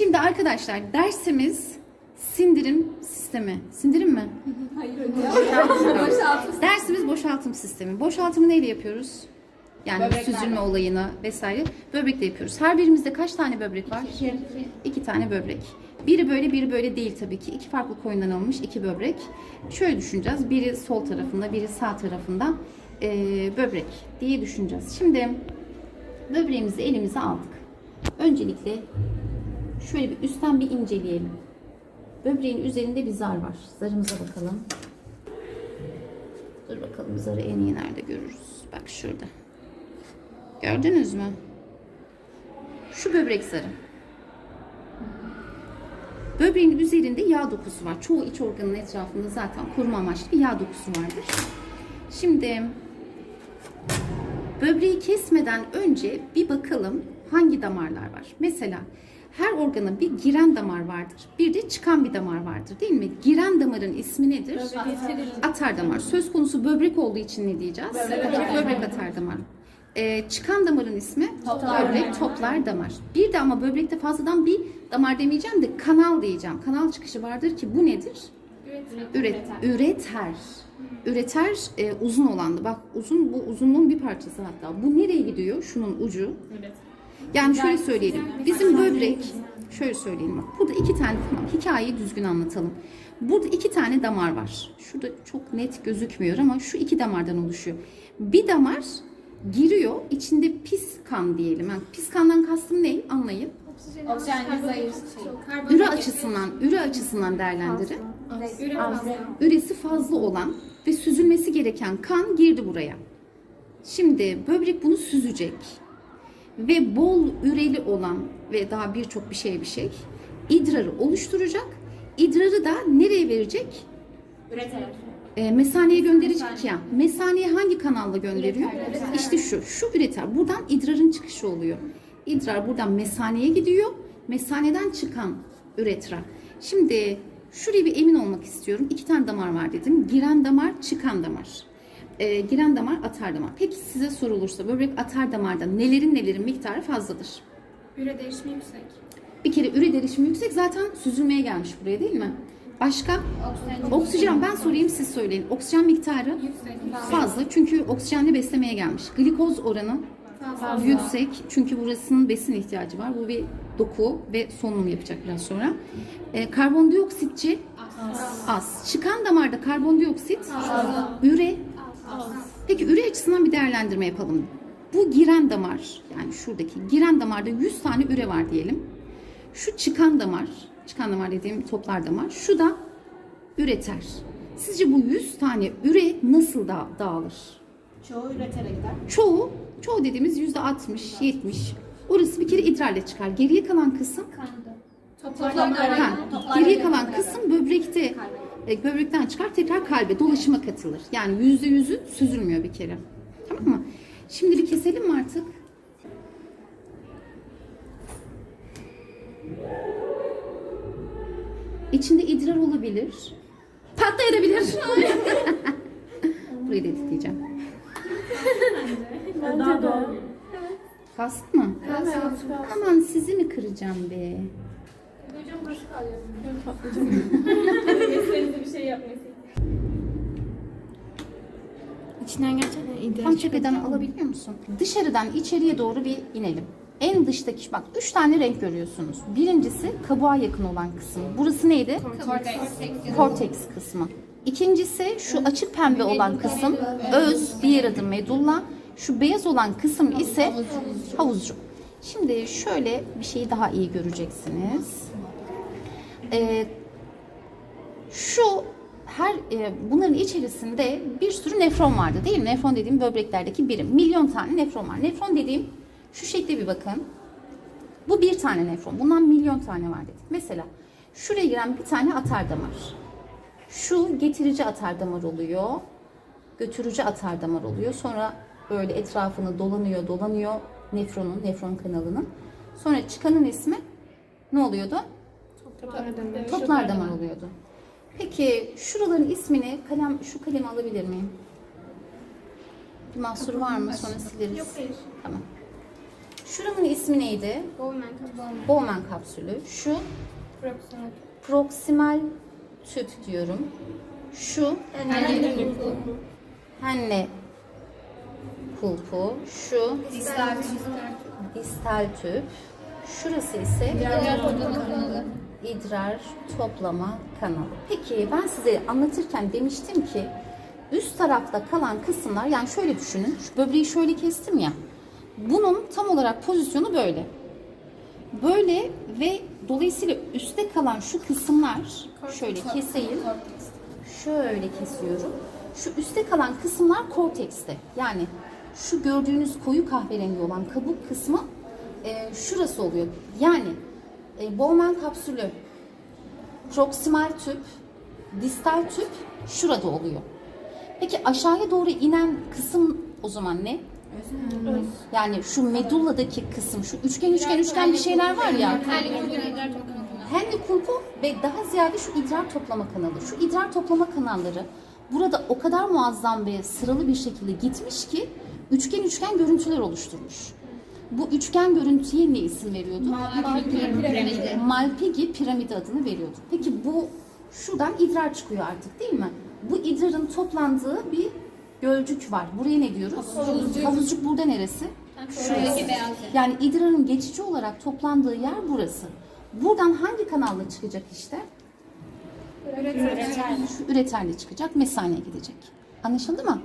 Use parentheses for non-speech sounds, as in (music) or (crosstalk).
Şimdi arkadaşlar dersimiz sindirim sistemi. Sindirim mi? Dersimiz boşaltım sistemi. Boşaltımı neyle yapıyoruz? Yani Böbreklerle. süzülme olayını vesaire böbrekle yapıyoruz. Her birimizde kaç tane böbrek var? İki tane böbrek. Biri böyle biri böyle değil tabii ki. İki farklı koyundan alınmış iki böbrek. Şöyle düşüneceğiz. Biri sol tarafında, biri sağ tarafında eee, böbrek diye düşüneceğiz. Şimdi böbreğimizi elimize aldık. Öncelikle şöyle bir üstten bir inceleyelim. Böbreğin üzerinde bir zar var. Zarımıza bakalım. Dur bakalım zarı en iyi nerede görürüz. Bak şurada. Gördünüz mü? Şu böbrek zarı. Böbreğin üzerinde yağ dokusu var. Çoğu iç organın etrafında zaten koruma amaçlı bir yağ dokusu vardır. Şimdi böbreği kesmeden önce bir bakalım hangi damarlar var. Mesela her organa bir giren damar vardır. Bir de çıkan bir damar vardır değil mi? Giren damarın ismi nedir? Atar damar. Söz konusu böbrek olduğu için ne diyeceğiz? Böbrek atar damar. Ee, çıkan damarın ismi böbrek toplar damar. Bir de ama böbrekte fazladan bir damar demeyeceğim de kanal diyeceğim. Kanal çıkışı vardır ki bu nedir? Üret, üreter. Üreter e, uzun olandı. Bak uzun bu uzunluğun bir parçası hatta. Bu nereye gidiyor? Şunun ucu. Yani şöyle söyleyelim. Bizim böbrek şöyle söyleyeyim bak. Burada iki tane tamam hikayeyi düzgün anlatalım. Burada iki tane damar var. Şurada çok net gözükmüyor ama şu iki damardan oluşuyor. Bir damar giriyor. içinde pis kan diyelim. Yani pis kandan kastım ne? Anlayın. Oksijenli zayıf şey. Üre açısından, üre açısından değerlendirin. Üresi fazla olan ve süzülmesi gereken kan girdi buraya. Şimdi böbrek bunu süzecek. Ve bol üreli olan ve daha birçok bir şey bir şey idrarı oluşturacak. İdrarı da nereye verecek? Üreterek. E, mesaneye gönderecek ya. Mesaneye hangi kanalla gönderiyor? İşte şu. Şu üreter. Buradan idrarın çıkışı oluyor. İdrar buradan mesaneye gidiyor. Mesaneden çıkan üretra. Şimdi şuraya bir emin olmak istiyorum. İki tane damar var dedim. Giren damar, çıkan damar. E, giren damar, atar damar. Peki size sorulursa böbrek atar damarda nelerin nelerin miktarı fazladır? Üre değişimi yüksek. Bir kere üre derişimi yüksek zaten süzülmeye gelmiş buraya değil mi? Başka? Oksijen. Oksijen ben sorayım siz söyleyin. Oksijen miktarı Yüksek. fazla çünkü oksijenle beslemeye gelmiş. Glikoz oranı Fazla. yüksek çünkü burasının besin ihtiyacı var. Bu bir doku ve solunum yapacak biraz sonra. Ee, karbondioksitçi az. Çıkan damarda karbondioksit üre Peki üre açısından bir değerlendirme yapalım. Bu giren damar yani şuradaki giren damarda 100 tane üre var diyelim. Şu çıkan damar, çıkan damar dediğim toplar damar, şu da üreter. Sizce bu 100 tane üre nasıl da dağılır? Çoğu üreterek gider. Çoğu, çoğu dediğimiz yüzde 60, 70. Orası bir kere idrarla çıkar. Geriye kalan kısım Toplardan kan. Geriye kalan kısım böbrekte e, böbrekten çıkar tekrar kalbe dolaşıma katılır. Yani yüzde yüzü süzülmüyor bir kere. Tamam mı? Şimdi bir keselim mi artık? İçinde idrar olabilir. Patlayabilir. (laughs) Burayı da editleyeceğim. Bence de. Kastı mı? Aman sizi mi kıracağım be? Hocam burası kalıyor. (laughs) bir şey yapmayın. İçinden gerçekten idrar Tam tepeden alabiliyor musun? Dışarıdan içeriye doğru bir inelim. En dıştaki bak üç tane renk görüyorsunuz. Birincisi kabuğa yakın olan kısım. Burası neydi? Korteks kısmı. İkincisi şu açık pembe olan kısım öz, diğer adı medulla. Şu beyaz olan kısım ise havuzcuk. Şimdi şöyle bir şeyi daha iyi göreceksiniz. Ee, şu her e, bunların içerisinde bir sürü nefron vardı değil mi? Nefron dediğim böbreklerdeki birim. Milyon tane nefron var. Nefron dediğim şu şekle bir bakın. Bu bir tane nefron. Bundan milyon tane var dedik. Mesela şuraya giren bir tane atar damar. Şu getirici atar damar oluyor. Götürücü atar damar oluyor. Sonra böyle etrafını dolanıyor, dolanıyor nefronun, nefron kanalının. Sonra çıkanın ismi ne oluyordu? Toplar damar oluyordu. Peki şuraların ismini kalem şu kalemi alabilir miyim? Bir mahsur var mı? Sonra sileriz. Yok hayır. Tamam. Şuranın ismi neydi? Bowman kapı. Bowman kapsülü. Şu Proximal. proksimal tüp diyorum. Şu Henle kulpu. Şu Distal. distal tüp. Şurası ise idrar toplama kanalı. Peki ben size anlatırken demiştim ki üst tarafta kalan kısımlar yani şöyle düşünün. Şu böbreği şöyle kestim ya. Bunun tam olarak pozisyonu böyle. Böyle ve dolayısıyla üstte kalan şu kısımlar şöyle keseyim. Şöyle kesiyorum. Şu üstte kalan kısımlar kortekste. Yani şu gördüğünüz koyu kahverengi olan kabuk kısmı e, şurası oluyor. Yani e, Bowman kapsülü, proksimal tüp, distal tüp şurada oluyor. Peki aşağıya doğru inen kısım o zaman ne? Yani şu medulladaki kısım, şu üçgen üçgen üçgen bir şeyler var ya. Henle kulpu ve daha ziyade şu idrar toplama kanalı. Şu idrar toplama kanalları burada o kadar muazzam ve sıralı bir şekilde gitmiş ki üçgen üçgen görüntüler oluşturmuş. Bu üçgen görüntüye ne isim veriyordu? Malpighi piramidi adını veriyordu. Peki bu şuradan idrar çıkıyor artık değil mi? Bu idrarın toplandığı bir gölcük var. Buraya ne diyoruz? Havuzcuk. Havuzcuk burada neresi? Şurası. Yani idrarın geçici olarak toplandığı yer burası. Buradan hangi kanalla çıkacak işte? Şu üreterle çıkacak, mesaneye gidecek. Anlaşıldı mı?